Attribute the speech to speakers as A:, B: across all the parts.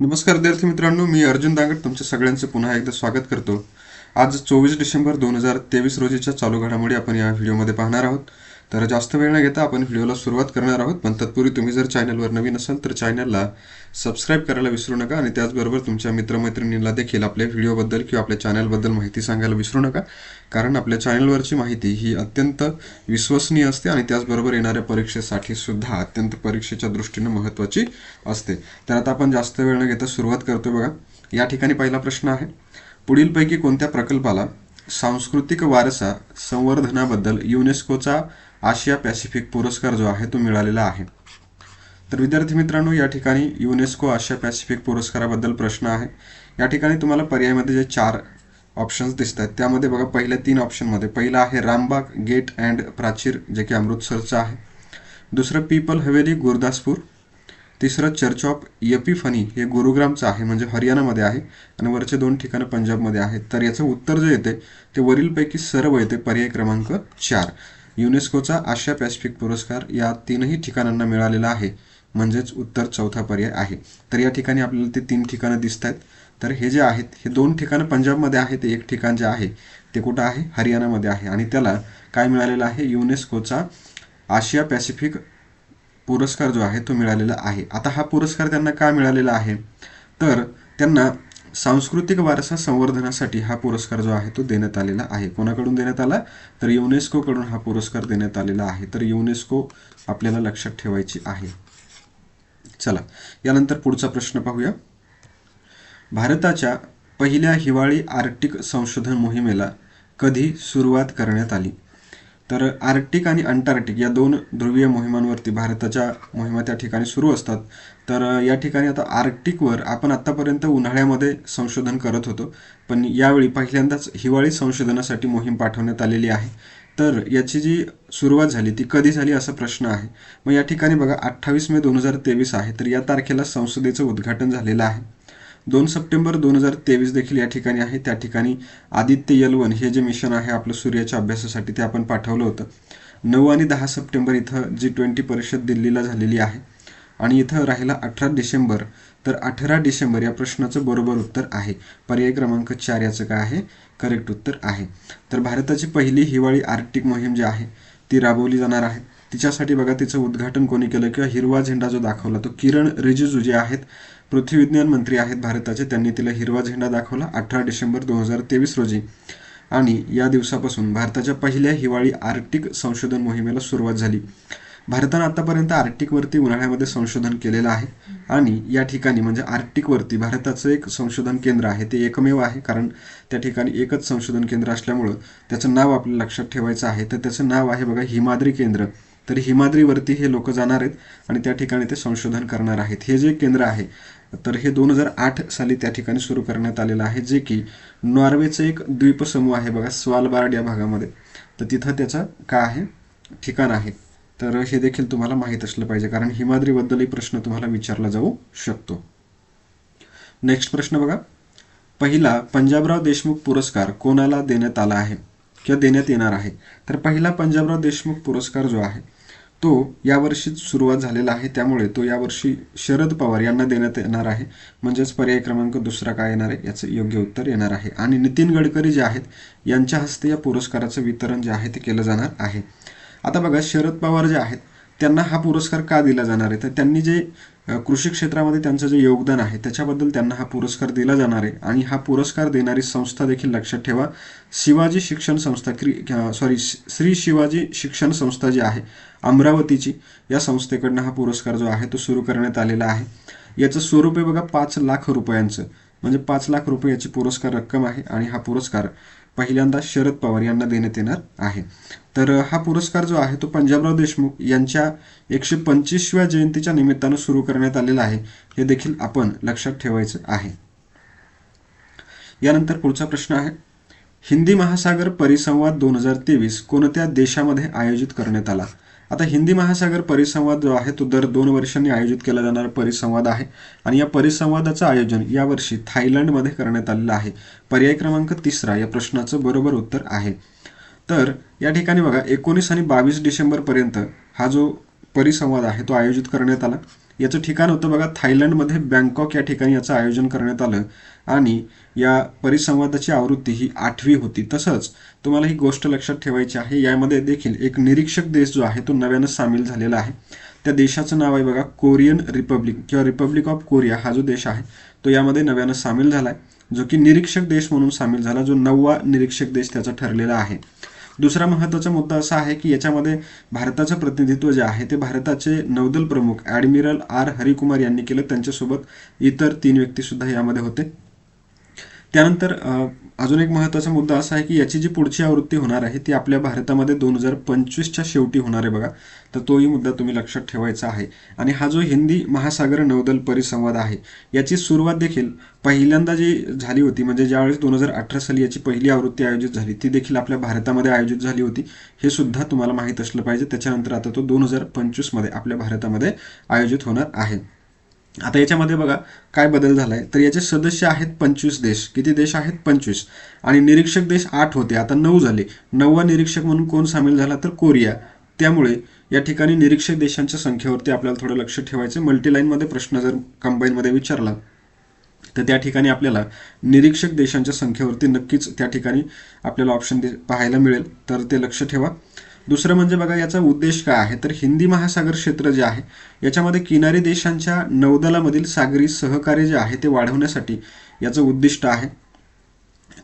A: नमस्कार विद्यार्थी मित्रांनो मी अर्जुन दांगट तुमच्या सगळ्यांचं पुन्हा एकदा स्वागत करतो. आज चोवीस डिसेंबर दोन हजार तेवीस रोजीच्या चालू घडामोडी आपण या व्हिडिओमध्ये पाहणार आहोत. तर जास्त वेळ न घेता आपण व्हिडिओला सुरुवात करणार आहोत. पण तत्पूर्वी तुम्ही जर चॅनलवर नवीन असाल तर चॅनलला सबस्क्राईब करायला विसरू नका आणि त्याचबरोबर तुमच्या मित्रमैत्रिणींना देखील आपल्या व्हिडिओबद्दल किंवा आपल्या चॅनलबद्दल माहिती सांगायला विसरू नका. कारण आपल्या चॅनलवरची माहिती ही अत्यंत विश्वसनीय असते आणि त्याचबरोबर येणाऱ्या परीक्षेसाठी सुद्धा अत्यंत परीक्षेच्या दृष्टीनं महत्त्वाची असते. तर आता आपण जास्त वेळ न घेता सुरुवात करतो बघा. या ठिकाणी पहिला प्रश्न आहे. पुढीलपैकी कोणत्या प्रकल्पाला सांस्कृतिक वारसा संवर्धनाबद्दल युनेस्कोचा आशिया पॅसिफिक पुरस्कार जो आहे तो मिळालेला आहे. तर विद्यार्थी मित्रांनो या ठिकाणी युनेस्को आशिया पॅसिफिक पुरस्काराबद्दल प्रश्न आहे. या ठिकाणी तुम्हाला पर्यायमध्ये जे चार ऑप्शन्स दिसत आहेत त्यामध्ये बघा पहिल्या तीन ऑप्शनमध्ये पहिला आहे रामबाग गेट अँड प्राचीर जे की अमृतसरचं आहे. दुसरं पीपल हवेली गुरदासपूर. तिसरं चर्च ऑफ यपीफनी हे गुरुग्रामचं आहे म्हणजे हरियाणामध्ये आहे. आणि वरचे दोन ठिकाणं पंजाबमध्ये आहेत. तर याचं उत्तर जे येते ते वरीलपैकी सर्व येते पर्याय क्रमांक चार. युनेस्कोचा आशिया पॅसिफिक पुरस्कार या तीनही ठिकाणांना मिळालेला आहे म्हणजेच उत्तर चौथा पर्याय आहे. तर या ठिकाणी आपल्याला ते तीन ठिकाणं दिसत आहेत तर हे जे आहेत हे दोन ठिकाणं पंजाबमध्ये आहेत एक ठिकाण जे आहे ते कुठं आहे? हरियाणामध्ये आहे. आणि त्याला काय मिळालेलं आहे? युनेस्कोचा आशिया पॅसिफिक पुरस्कार जो आहे तो मिळालेला आहे. आता हा पुरस्कार त्यांना का मिळालेला आहे? तर त्यांना सांस्कृतिक वारसा संवर्धनासाठी हा पुरस्कार जो आहे तो देण्यात आलेला आहे. कोणाकडून देण्यात आला? तर युनेस्कोकडून हा पुरस्कार देण्यात आलेला आहे. तर युनेस्को आपल्याला लक्षात ठेवायची आहे. चला यानंतर पुढचा प्रश्न पाहूया. भारताच्या पहिल्या हिवाळी आर्टिक संशोधन मोहिमेला कधी सुरुवात करण्यात आली? तर आर्क्टिक आणि अंटार्क्टिक या दोन ध्रुवीय मोहिमांवरती भारताच्या मोहिमा त्या ठिकाणी सुरू असतात. तर या ठिकाणी आता आर्क्टिकवर आपण आत्तापर्यंत उन्हाळ्यामध्ये संशोधन करत होतो. पण यावेळी पहिल्यांदाच हिवाळी संशोधनासाठी मोहीम पाठवण्यात आलेली आहे. तर याची जी सुरुवात झाली ती कधी झाली असा प्रश्न आहे. मग या ठिकाणी बघा अठ्ठावीस मे दोन हजार तेवीस आहे. तर या तारखेला संसदेचं उद्घाटन झालेलं आहे. दोन सप्टेंबर दोन हजार तेवीस देखील या ठिकाणी आहे. त्या ठिकाणी आदित्य यल हे जे मिशन आहे आपलं सूर्याच्या अभ्यासासाठी ते आपण पाठवलं होतं. नऊ आणि दहा सप्टेंबर इथं जी ट्वेंटी परिषद दिल्लीला झालेली आहे. आणि इथं राहिला अठरा डिसेंबर. तर अठरा डिसेंबर या प्रश्नाचं बरोबर उत्तर आहे. पर्याय क्रमांक चार याचं काय आहे? करेक्ट उत्तर आहे. तर भारताची पहिली हिवाळी आर्टिक मोहीम जी आहे ती राबवली जाणार आहे. तिच्यासाठी बघा तिचं उद्घाटन कोणी केलं? किंवा हिरवा झेंडा जो दाखवला तो किरण रिजिजू जे आहेत पृथ्वी विज्ञान मंत्री आहेत भारताचे. त्यांनी तिला हिरवा झेंडा दाखवला अठरा डिसेंबर दोन हजार तेवीस रोजी. आणि या दिवसापासून भारताच्या पहिल्या हिवाळी आर्क्टिक संशोधन मोहिमेला सुरुवात झाली. भारतानं आतापर्यंत आर्क्टिकवरती उन्हाळ्यामध्ये संशोधन केलेलं आहे. आणि या ठिकाणी म्हणजे आर्क्टिकवरती भारताचं एक संशोधन केंद्र आहे. ते एकमेव आहे कारण त्या ठिकाणी एकच संशोधन केंद्र असल्यामुळं त्याचं नाव आपल्याला लक्षात ठेवायचं आहे. तर त्याचं नाव आहे बघा हिमाद्री केंद्र. तर हिमाद्रीवरती हे लोक जाणार आहेत आणि त्या ठिकाणी ते संशोधन करणार आहेत. हे जे केंद्र आहे तर हे दोन हजार आठ साली त्या ठिकाणी सुरू करण्यात आलेलं आहे जे की नॉर्वेचं एक द्वीपसमूह आहे बघा स्वालबार्ड या भागामध्ये. तर तिथं त्याचं काय आहे? ठिकाण आहे. तर हे देखील तुम्हाला माहीत असलं पाहिजे कारण हिमाद्रीबद्दलही प्रश्न तुम्हाला विचारला जाऊ शकतो. नेक्स्ट प्रश्न बघा. पहिला पंजाबराव देशमुख पुरस्कार कोणाला देण्यात आला आहे? किंवा देण्यात येणार आहे? तर पहिला पंजाबराव देशमुख पुरस्कार जो आहे तो यावर्षीच सुरुवात झालेला आहे. त्यामुळे तो यावर्षी शरद पवार यांना देण्यात येणार आहे. म्हणजेच पर्याय क्रमांक दुसरा काय येणार आहे? याचं योग्य उत्तर येणार आहे. आणि नितीन गडकरी जे आहेत यांच्या हस्ते या पुरस्काराचं वितरण जे आहे ते केलं जाणार आहे. आता बघा शरद पवार जे आहेत त्यांना हा पुरस्कार का दिला जाणार आहे? तर त्यांनी जे कृषी क्षेत्रामध्ये त्यांचं जे योगदान आहे त्याच्याबद्दल त्यांना हा पुरस्कार दिला जाणार आहे. आणि हा पुरस्कार देणारी संस्था देखील लक्षात ठेवा. शिवाजी शिक्षण संस्था क्री सॉरी श्री शिवाजी शिक्षण संस्था जी आहे अमरावतीची या संस्थेकडनं हा पुरस्कार जो आहे तो सुरू करण्यात आलेला आहे. याचं स्वरूप आहे बघा पाच लाख रुपयांचं. म्हणजे पाच लाख रुपये याची पुरस्कार रक्कम आहे आणि हा पुरस्कार पहिल्यांदा शरद पवार यांना देण्यात येणार आहे. तर हा पुरस्कार जो आहे तो पंजाबराव देशमुख यांच्या एकशे पंचवीसव्या जयंतीच्या निमित्तानं सुरू करण्यात आलेला आहे. हे देखील आपण लक्षात ठेवायचं आहे. यानंतर पुढचा प्रश्न आहे. हिंदी महासागर परिसंवाद दोन हजार तेवीस कोणत्या देशामध्ये आयोजित करण्यात आला? आता हिंदी महासागर परिसंवाद जो आहे तो दर दोन वर्षांनी आयोजित केला जाणारा परिसंवाद आहे. आणि या परिसंवादाचं आयोजन यावर्षी थायलंडमध्ये करण्यात आलेलं आहे. पर्याय क्रमांक तिसरा या प्रश्नाचं बरोबर उत्तर आहे. तर या ठिकाणी बघा एकोणीस आणि बावीस डिसेंबरपर्यंत हा जो परिसंवाद आहे तो आयोजित करण्यात आला. याचं ठिकाण होतं बघा थायलंडमध्ये बँकॉक या ठिकाणी याचं आयोजन करण्यात आलं. आणि या परिसंवादाची आवृत्ती ही आठवी होती. तसंच तुम्हाला ही गोष्ट लक्षात ठेवायची आहे यामध्ये देखील एक निरीक्षक देश जो आहे तो नव्यानं सामील झालेला आहे. त्या देशाचं नाव आहे बघा कोरियन रिपब्लिक किंवा रिपब्लिक ऑफ कोरिया हा जो देश आहे तो यामध्ये नव्यानं सामील झाला आहे जो की निरीक्षक देश म्हणून सामील झाला जो नववा निरीक्षक देश त्याचा ठरलेला आहे. दुसरा महत्त्वाचा मुद्दा असा आहे की याच्यामध्ये भारताचं प्रतिनिधित्व जे आहे ते भारताचे नौदल प्रमुख ॲडमिरल आर. हरिकुमार यांनी केलं. त्यांच्यासोबत इतर तीन व्यक्तीसुद्धा यामध्ये होते. त्यानंतर अजून एक महत्त्वाचा मुद्दा असा आहे की याची जी पुढची आवृत्ती होणार आहे ती आपल्या भारतामध्ये दोन हजार पंचवीसच्या शेवटी होणार आहे बघा. तर तोही मुद्दा तुम्ही लक्षात ठेवायचा आहे. आणि हा जो हिंदी महासागर नौदल परिसंवाद आहे याची सुरुवात देखील पहिल्यांदा जी झाली होती म्हणजे ज्यावेळेस दोन हजार अठरा साली याची पहिली आवृत्ती आयोजित झाली ती देखील आपल्या भारतामध्ये आयोजित झाली होती. हे सुद्धा तुम्हाला माहीत असलं पाहिजे. त्याच्यानंतर आता तो दोन हजार पंचवीसमध्ये आपल्या भारतामध्ये आयोजित होणार आहे. आता याच्यामध्ये बघा काय बदल झालाय? तर याचे सदस्य आहेत पंचवीस देश. किती देश आहेत? पंचवीस. आणि निरीक्षक देश आठ होते. आता नऊ झाले. नववा निरीक्षक म्हणून कोण सामील झाला तर कोरिया. त्यामुळे या ठिकाणी निरीक्षक देशांच्या संख्येवरती आपल्याला थोडं लक्ष ठेवायचं मल्टीलाईनमध्ये प्रश्न जर कंबाईनमध्ये विचारला तर त्या ठिकाणी आपल्याला निरीक्षक देशांच्या संख्येवरती नक्कीच त्या ठिकाणी आपल्याला ऑप्शन दे पाहायला मिळेल. तर ते लक्ष ठेवा. दुसरं म्हणजे बघा याचा उद्देश काय आहे? तर हिंदी महासागर क्षेत्र जे आहे याच्यामध्ये किनारी देशांच्या नौदलामधील सागरी सहकार्य जे आहे ते वाढवण्यासाठी याचं उद्दिष्ट आहे.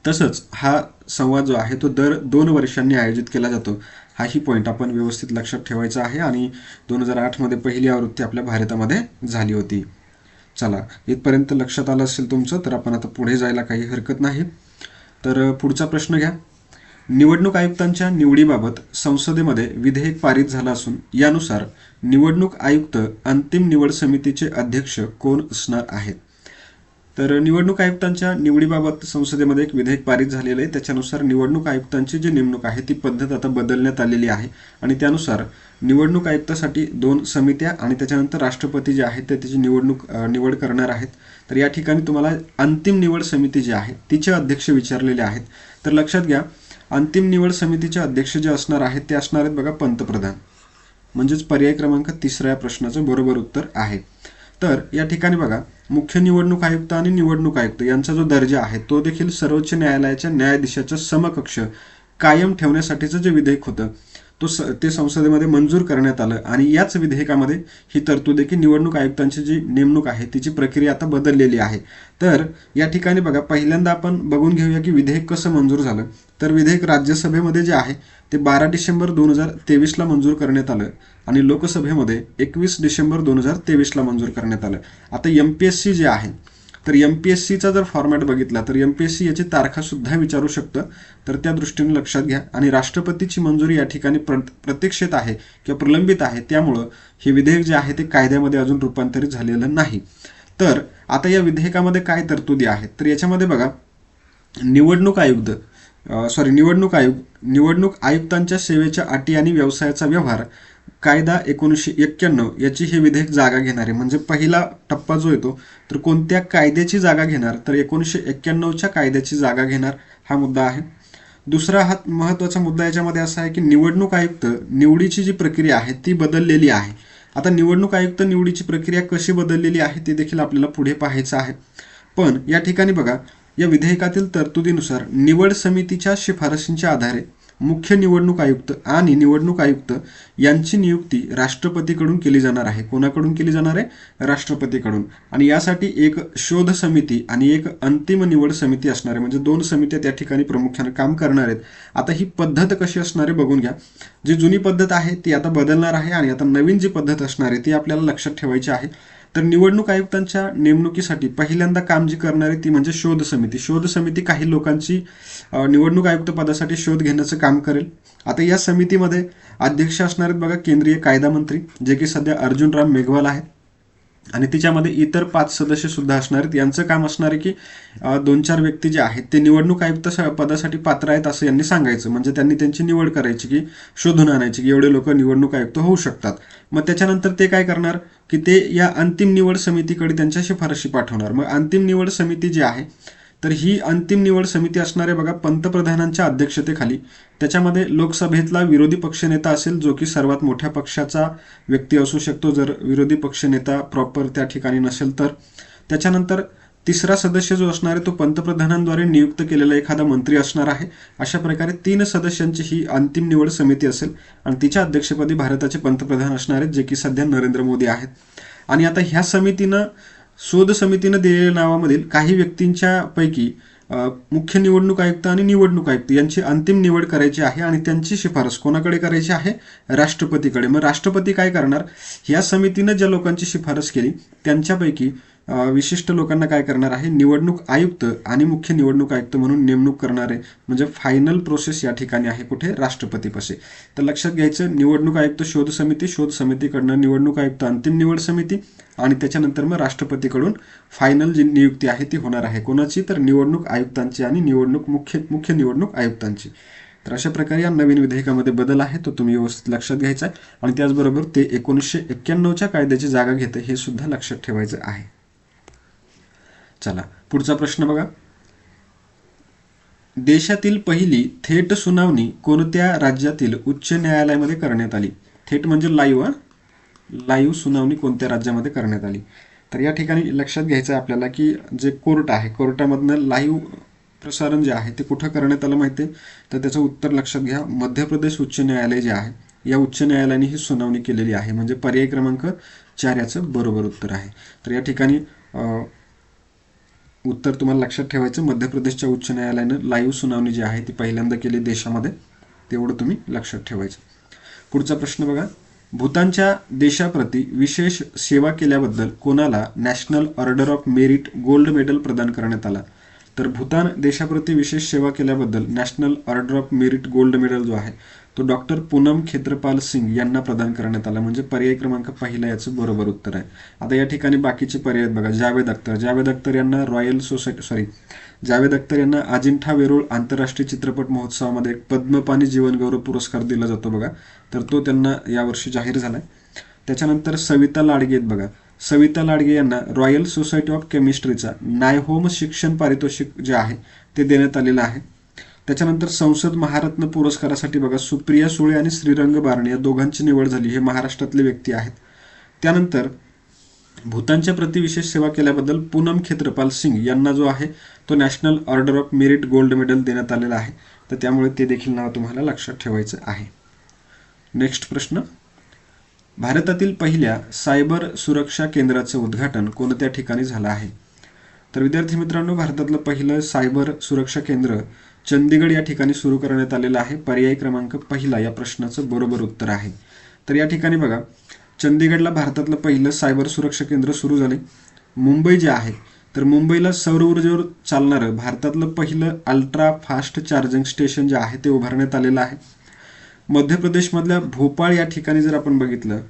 A: तसंच हा संवाद जो आहे तो दर दोन वर्षांनी आयोजित केला जातो. हाही पॉईंट आपण व्यवस्थित लक्षात ठेवायचा आहे आणि दोन हजार आठमध्ये पहिली आवृत्ती आपल्या भारतामध्ये झाली होती. चला इथपर्यंत लक्षात आलं असेल तुमचं तर आपण आता पुढे जायला काही हरकत नाही. तर पुढचा प्रश्न घ्या. निवडणूक आयुक्तांच्या निवडीबाबत संसदेमध्ये विधेयक पारित झालं असून यानुसार निवडणूक आयुक्त अंतिम निवड समितीचे अध्यक्ष कोण असणार आहेत? तर निवडणूक आयुक्तांच्या निवडीबाबत संसदेमध्ये एक विधेयक पारित झालेलं आहे. त्याच्यानुसार निवडणूक आयुक्तांची जी नेमणूक आहे ती पद्धत आता बदलण्यात आलेली आहे. आणि त्यानुसार निवडणूक आयुक्तासाठी दोन समित्या आणि त्याच्यानंतर राष्ट्रपती जे आहेत ते त्याची निवडणूक निवड करणार आहेत. तर या ठिकाणी तुम्हाला अंतिम निवड समिती जी आहे तिचे अध्यक्ष विचारलेले आहेत. तर लक्षात घ्या अंतिम निवड समितीचे अध्यक्ष जे असणार आहेत ते असणार आहेत बघा पंतप्रधान. म्हणजेच पर्याय क्रमांक तिसऱ्या या प्रश्नाचं बरोबर उत्तर आहे. तर या ठिकाणी बघा मुख्य निवडणूक आयुक्त आणि निवडणूक आयुक्त यांचा जो दर्जा आहे तो देखील सर्वोच्च न्यायालयाच्या न्यायाधीशाच्या समकक्ष कायम ठेवण्यासाठीचं जे विधेयक होतं तो स ते संसदेमध्ये मंजूर करण्यात आलं आणि याच विधेयकामध्ये ही तरतूद आहे की निवडणूक आयुक्तांची जी नेमणूक आहे तिची प्रक्रिया आता बदललेली आहे. तर या ठिकाणी बघा पहिल्यांदा आपण बघून घेऊया की विधेयक कसं मंजूर झालं. तर विधेयक राज्यसभेमध्ये जे आहे ते बारा डिसेंबर दोन हजार तेवीसला मंजूर करण्यात आलं आणि लोकसभेमध्ये एकवीस डिसेंबर दोन हजार तेवीसला मंजूर करण्यात आलं. आता एम पी एस सी जे आहे तर एम पी एस सीचा जर फॉर्मॅट बघितला तर एम पी एस सी याची तारखासुद्धा विचारू शकतं. तर त्या दृष्टीने लक्षात घ्या. आणि राष्ट्रपतीची मंजुरी या ठिकाणी प्र प्रत्यक्षेत आहे किंवा प्रलंबित आहे त्यामुळं हे विधेयक जे आहे ते कायद्यामध्ये अजून रूपांतरित झालेलं नाही. तर आता या विधेयकामध्ये काय तरतुदी आहेत? तर याच्यामध्ये बघा निवडणूक आयुक्त सॉरी निवडणूक आयुक्त निवडणूक आयुक्तांच्या सेवेच्या अटी आणि व्यवसायाचा व्यवहार कायदा एकोणीसशे एक्क्याण्णव याची हे विधेयक जागा घेणार. आहे म्हणजे पहिला टप्पा जो येतो तर कोणत्या कायद्याची जागा घेणार तर एकोणीसशे एक्क्याण्णवच्या कायद्याची जागा घेणार हा मुद्दा आहे. दुसरा हा महत्त्वाचा मुद्दा याच्यामध्ये असा आहे की निवडणूक आयुक्त निवडीची जी प्रक्रिया आहे ती बदललेली आहे. आता निवडणूक आयुक्त निवडीची प्रक्रिया कशी बदललेली आहे ते देखील आपल्याला पुढे पाहायचं आहे. पण या ठिकाणी बघा या विधेयकातील तरतुदीनुसार निवड समितीच्या शिफारशींच्या आधारे मुख्य निवडणूक आयुक्त आणि निवडणूक आयुक्त यांची नियुक्ती राष्ट्रपतीकडून केली जाणार आहे. कोणाकडून केली जाणार आहे? राष्ट्रपतीकडून. आणि यासाठी एक शोध समिती आणि एक अंतिम निवड समिती असणार आहे. म्हणजे दोन समित्या त्या ठिकाणी प्रामुख्याने काम करणार आहेत. आता ही पद्धत कशी असणार आहे बघून घ्या. जी जुनी पद्धत आहे ती आता बदलणार आहे आणि आता नवीन जी पद्धत असणार आहे ती आपल्याला लक्षात ठेवायची आहे. तर निवडणूक आयुक्तांच्या नेमणुकीसाठी पहिल्यांदा काम जी करणारी ती म्हणजे शोध समिती. शोध समिती काही लोकांची निवडणूक आयुक्त पदासाठी शोध घेण्याचं काम करेल. आता या समितीमध्ये अध्यक्ष असणार आहेत बघा केंद्रीय कायदा मंत्री जे की सध्या अर्जुनराम मेघवाल आहेत. आणि तिच्यामध्ये इतर पाच सदस्य सुद्धा असणार आहेत. यांचं काम असणार आहे की दोन चार व्यक्ती जे आहेत ते निवडणूक आयुक्त पदासाठी पात्र आहेत असं यांनी सांगायचं. म्हणजे त्यांनी त्यांची निवड करायची की शोधून आणायची की एवढे लोक निवडणूक आयुक्त होऊ शकतात. मग त्याच्यानंतर ते काय करणार? की ते या अंतिम निवड समितीकडे त्यांच्या शिफारशी पाठवणार. मग अंतिम निवड समिती जी आहे तर ही अंतिम निवड समिती असणारे बघा पंतप्रधानांच्या अध्यक्षतेखाली. त्याच्यामध्ये लोकसभेतला विरोधी पक्षनेता असेल जो की सर्वात मोठ्या पक्षाचा व्यक्ती असू शकतो. जर विरोधी पक्षनेता प्रॉपर त्या ठिकाणी नसेल तर. त्याच्यानंतर तिसरा सदस्य जो असणार आहे तो पंतप्रधानांद्वारे नियुक्त केलेला एखादा मंत्री असणार आहे. अशा प्रकारे तीन सदस्यांची ही अंतिम निवड समिती असेल. आणि तिच्या अध्यक्षपदी भारताचे पंतप्रधान असणार आहेत जे की सध्या नरेंद्र मोदी आहेत. आणि आता ह्या समितीनं शोध समितीनं दिलेल्या नावामधील काही व्यक्तींच्या पैकी मुख्य निवडणूक आयुक्त आणि निवडणूक आयुक्त यांची अंतिम निवड करायची आहे आणि त्यांची शिफारस कोणाकडे करायची आहे? राष्ट्रपतीकडे. मग राष्ट्रपती काय करणार? या समितीनं ज्या लोकांची शिफारस केली त्यांच्यापैकी विशिष्ट लोकांना काय करणार आहे? निवडणूक आयुक्त आणि मुख्य निवडणूक आयुक्त म्हणून नेमणूक करणारे म्हणजे फायनल प्रोसेस या ठिकाणी आहे कुठे? राष्ट्रपतीपाशी तर लक्षात घ्यायचं निवडणूक आयुक्त शोध समिती शोध समितीकडनं निवडणूक आयुक्त अंतिम निवड समिती आणि त्याच्यानंतर मग राष्ट्रपतीकडून फायनल जी नियुक्ती आहे ती होणार आहे. कोणाची? तर निवडणूक आयुक्तांची आणि निवडणूक मुख्य मुख्य निवडणूक आयुक्तांची. तर अशा प्रकारे या नवीन विधेयकामध्ये बदल आहे तो तुम्ही व्यवस्थित लक्षात घ्यायचा आहे. आणि त्याचबरोबर ते एकोणीसशे एक्क्याण्णवच्या कायद्याची जागा घेते हे सुद्धा लक्षात ठेवायचं आहे. चला पुढचा प्रश्न बघा. देशातील पहिली थेट सुनावणी कोणत्या राज्यातील उच्च न्यायालयामध्ये करण्यात आली? थेट म्हणजे लाईव्ह लाईव्ह सुनावणी कोणत्या राज्यामध्ये करण्यात आली? तर या ठिकाणी लक्षात घ्यायचं आहे आपल्याला की जे कोर्ट आहे कोर्टामधनं लाईव्ह प्रसारण जे आहे ते कुठं करण्यात आलं माहिती आहे तर त्याचं उत्तर लक्षात घ्या. मध्य प्रदेश उच्च न्यायालय जे आहे या उच्च न्यायालयाने ही सुनावणी केलेली आहे. म्हणजे पर्याय क्रमांक चार याचं बरोबर उत्तर आहे. तर या ठिकाणी उत्तर तुम्हाला लक्षात ठेवायचं. मध्य प्रदेशच्या उच्च न्यायालयानं लाईव्ह सुनावणी जी आहे ती पहिल्यांदा केली देशामध्ये. तेवढं तुम्ही लक्षात ठेवायचं. पुढचा प्रश्न बघा. भूतानच्या देशाप्रती विशेष सेवा केल्याबद्दल कोणाला national order of merit gold medal प्रदान करण्यात आला? तर भूतान देशाप्रती विशेष सेवा केल्याबद्दल national order of merit gold medal जो आहे तो डॉक्टर पूनम खेत्रपाल सिंग यांना प्रदान करण्यात आला. म्हणजे पर्याय क्रमांक पहिला याचं बरोबर उत्तर आहे. आता या ठिकाणी बाकीचे पर्याय बघा. जावेद अख्तर. जावेद अख्तर यांना royal society sorry Javed Akhtar यांना अजिंठा वेरूळ आंतरराष्ट्रीय चित्रपट महोत्सवामध्ये एक पद्मपाणी जीवनगौरव पुरस्कार दिला जातो बघा. तर तो त्यांना यावर्षी जाहीर झाला आहे त्याच्यानंतर सविता लाडगे आहेत बघा. सविता लाडगे यांना रॉयल सोसायटी ऑफ केमिस्ट्रीचा नायहोम शिक्षण पारितोषिक जे आहे ते देण्यात आलेलं आहे. त्याच्यानंतर संसद महारत्न पुरस्कारासाठी बघा सुप्रिया सुळे आणि श्रीरंग बारणे या दोघांची निवड झाली हे महाराष्ट्रातले व्यक्ती आहेत. त्यानंतर भूतानच्या प्रति विशेष सेवा केल्याबद्दल पूनम खेत्रपाल सिंग यांना जो आहे तो national order of merit gold medal देण्यात आलेला आहे. तर त्यामुळे ते देखील नाव तुम्हाला लक्षात ठेवायचं आहे. नेक्स्ट प्रश्न. भारतातील पहिल्या सायबर सुरक्षा केंद्राचं उद्घाटन कोणत्या ठिकाणी झालं आहे? तर विद्यार्थी मित्रांनो भारतातलं पहिलं सायबर सुरक्षा केंद्र चंदीगड या ठिकाणी सुरू करण्यात आलेलं आहे. पर्याय क्रमांक पहिला या प्रश्नाचं बरोबर उत्तर आहे. तर या ठिकाणी बघा चंदीगडला भारतातलं पहिलं सायबर सुरक्षा केंद्र सुरू झाले. मुंबई जे आहे तर मुंबईला सौर ऊर्जेवर चालणारं भारतातलं पहिलं अल्ट्रा फास्ट चार्जिंग स्टेशन जे आहे ते उभारण्यात आलेलं आहे. मध्य प्रदेशमधल्या भोपाळ या ठिकाणी जर आपण बघितलं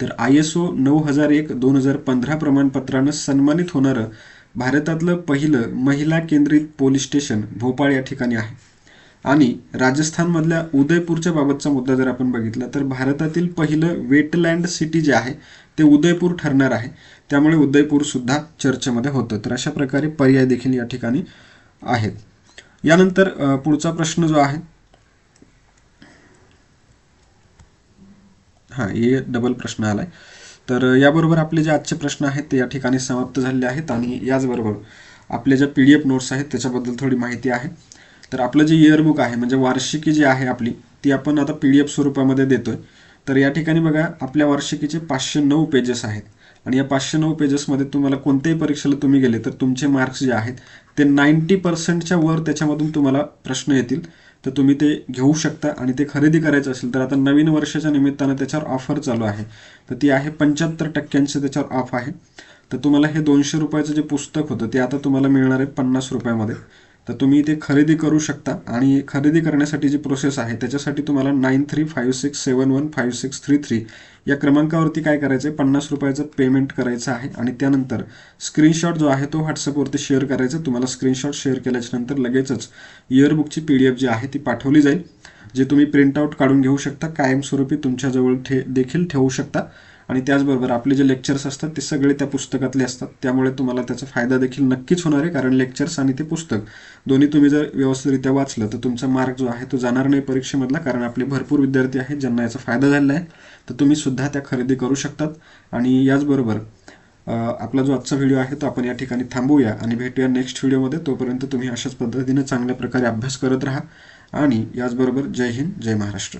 A: तर आय एस ओ नऊ हजार एक दोन हजार पंधरा प्रमाणपत्रानं सन्मानित होणारं भारतातलं पहिलं महिला केंद्रित पोलीस स्टेशन भोपाळ या ठिकाणी आहे. आणि राजस्थानमधल्या उदयपूरच्या बाबतचा मुद्दा जर आपण बघितला तर भारतातील पहिलं वेटलँड सिटी जे आहे ते उदयपूर ठरणार आहे. त्यामुळे उदयपूर सुद्धा चर्चेमध्ये होतं. तर अशा प्रकारे पर्याय देखील या ठिकाणी आहेत. यानंतर पुढचा प्रश्न जो आहे हां हे डबल प्रश्न आलाय. तर याबरोबर आपले जे आजचे प्रश्न आहेत ते या ठिकाणी समाप्त झालेले आहेत आणि याचबरोबर आपल्या ज्या पी डी एफ नोट्स आहेत त्याच्याबद्दल थोडी माहिती आहे. तर आपलं जे इयरबुक आहे म्हणजे वार्षिकी जी आहे आपली ती आपण आता पी डी एफ स्वरूपामध्ये देतोय. तर या ठिकाणी बघा आपल्या वार्षिकीचे पाचशे नऊ पेजेस आहेत. आणि या पाचशे नऊ पेजेसमध्ये तुम्हाला कोणत्याही परीक्षेला तुम्ही गेले तर तुमचे मार्क्स जे आहेत ते नाईन्टी पर्सेंटच्या वर त्याच्यामधून तुम्हाला प्रश्न येतील. तर तुम्ही ते घेऊ शकता आणि ते खरेदी करायचं असेल तर आता नवीन वर्षाच्या निमित्तानं त्याच्यावर ऑफर चालू आहे. तर ती आहे पंच्याहत्तर टक्क्यांचं त्याच्यावर ऑफ आहे. तर तुम्हाला हे दोनशे रुपयाचं जे पुस्तक होतं ते आता तुम्हाला मिळणार आहे पन्नास रुपयामध्ये. तर तुम्ही ते खरेदी करू शकता. आणि खरेदी करण्यासाठी जी प्रोसेस आहे त्याच्यासाठी तुम्हाला nine three five six seven one five six three three या क्रमांकावरती काय करायचं आहे? पन्नास रुपयाचं पेमेंट करायचं आहे. आणि त्यानंतर स्क्रीनशॉट जो आहे तो व्हॉट्सअपवरती शेअर करायचा. तुम्हाला स्क्रीनशॉट शेअर केल्याच्यानंतर लगेचच इयरबुकची पी डी एफ जी आहे ती पाठवली जाईल जे तुम्ही प्रिंटआउट काढून घेऊ शकता. कायमस्वरूपी तुमच्याजवळ ठे देखील ठेवू शकता. आणि त्याचबरोबर आपले जे लेक्चर्स असतात ते सगळे त्या पुस्तकातले असतात. त्यामुळे तुम्हाला त्याचा फायदा देखील नक्कीच होणार आहे कारण लेक्चर्स आणि ते पुस्तक दोन्ही तुम्ही जर व्यवस्थितरित्या वाचलं तर तुमचा मार्क जो आहे तो जाणार नाही परीक्षेमधला कारण आपले भरपूर विद्यार्थी आहेत ज्यांना याचा फायदा झालेला आहे. तर तुम्ही सुद्धा त्या खरेदी करू शकतात. आणि याचबरोबर आपला जो आजचा व्हिडिओ आहे तो आपण या ठिकाणी थांबूया आणि भेटूया नेक्स्ट व्हिडिओमध्ये. तोपर्यंत तुम्ही अशाच पद्धतीने चांगल्या प्रकारे अभ्यास करत राहा. आणि याचबरोबर जय हिंद जय महाराष्ट्र.